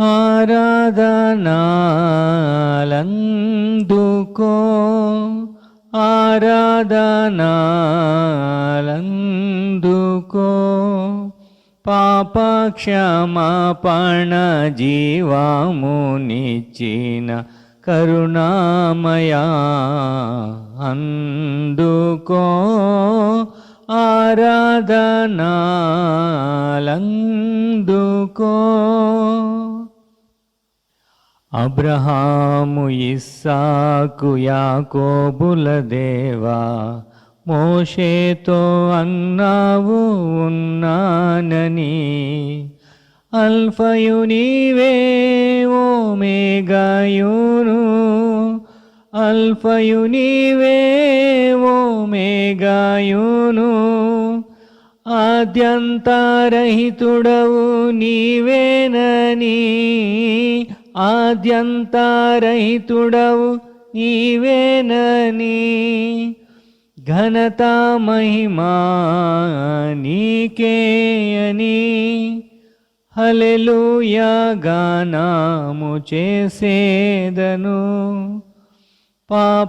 ఆరాధనాలందుకో ఆరాధనాలందుకో. పాప క్షమాపణ జీవామునిచ్చిన కరుణామయా అందుకో ఆరాధనాలందుకో. అబ్రహాము ఇస్సాకు యాకోబుల దేవా మోషేతో అన్నావు ఉన్నానని. అల్ఫయు నీవే ఓమేగాయును అల్ఫయు నీవే ఓమేగాయును ఆద్యంతరహితుడవు నీవేనని. ఆద్యంతారహితుడవు నీవేనని ఘనత మహిమా నీకే అని హలెలూయా గానాము చేసేదను. పాపక్షమాపణ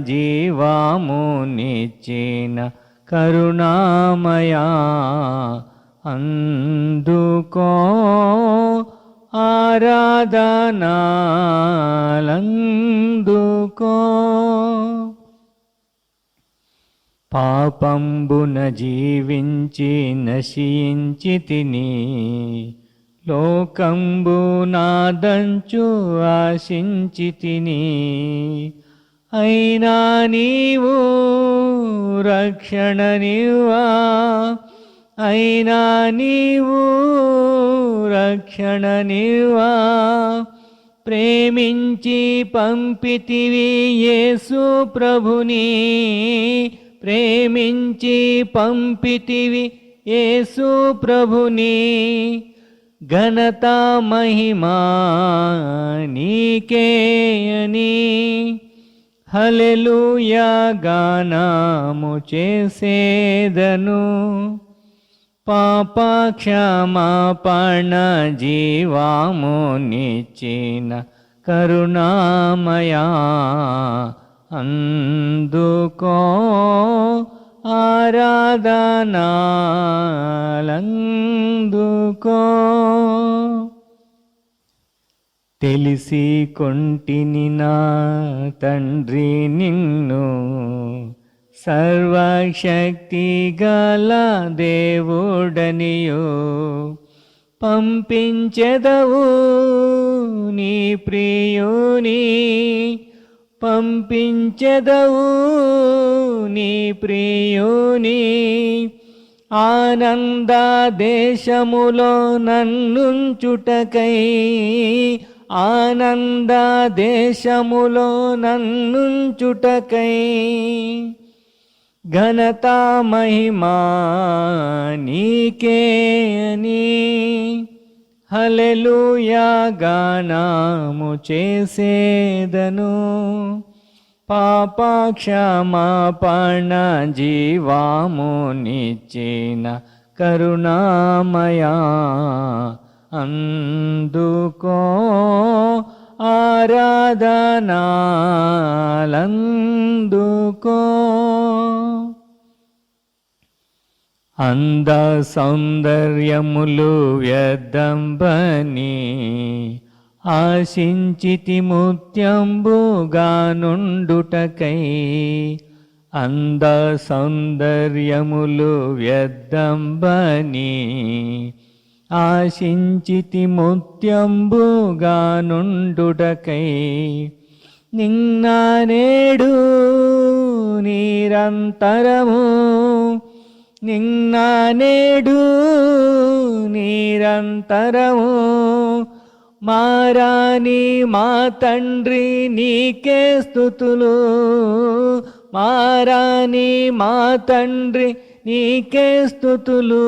జీవాము నిచ్చిన కరుణామయా అందుకో ఆరాధనాలందుకో పాపంబున జీవించి నశించి తిని లోకంబు నాదంచు ఆశించి తిని అయినా నీవు రక్షణ నివా అయినా నీవు రక్షణ నివా? ప్రేమించి పంపితివి యేసు ప్రభుని. ప్రేమించి పంపితివి యేసు ప్రభుని. ఘనత మహిమా నీకే అని హలెలూయా గానాము చేసేదను. పాప క్షమాపణ జీవాము నిచ్చిన కరుణామయా అందుకో ఆరాధనాలందుకో తెలిసి కొంటిని నా తండ్రి నిన్ను సర్వశక్తి గల దేవుడనియో పంపించెదవు నీ ప్రియుని పంపించెదవు నీ ప్రియుని. ఆనంద దేశములో నన్నుంచుటకై ఆనంద దేశములో నన్నుంచుటకై ఘనతా మహిమా నీకే అని. హలెలూయా గానాము చేసేదను. పాప క్షమాపణ జీవాము నిచ్చిన కరుణామయా అందుకో. ఆరాధనాలందుకో. అంద సౌందర్యములు వ్యర్థంబని ఆశించితి ముత్యంబుగానుండుటకై అంద సౌందర్యములు వ్యర్థంబని ఆశించితి ముత్యంబుగానుండుటకై నిన్న నేడు నిరంతరము నిన్న నేడు నిరంతరము మారాని మా తండ్రి నీకే స్థుతులు. మారాని మా తండ్రి నీకే స్థుతులు.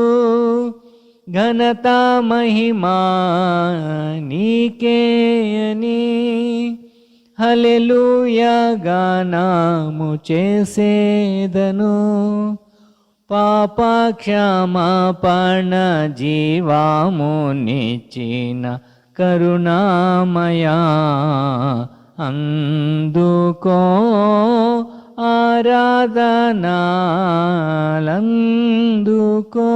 ఘనత మహిమా నీకే అని హలెలూయా గానాము చేసేదను. పాప క్షమాపణ జీవామునిచ్చిన కరుణామయా అందుకో ఆరాధనాలందుకో.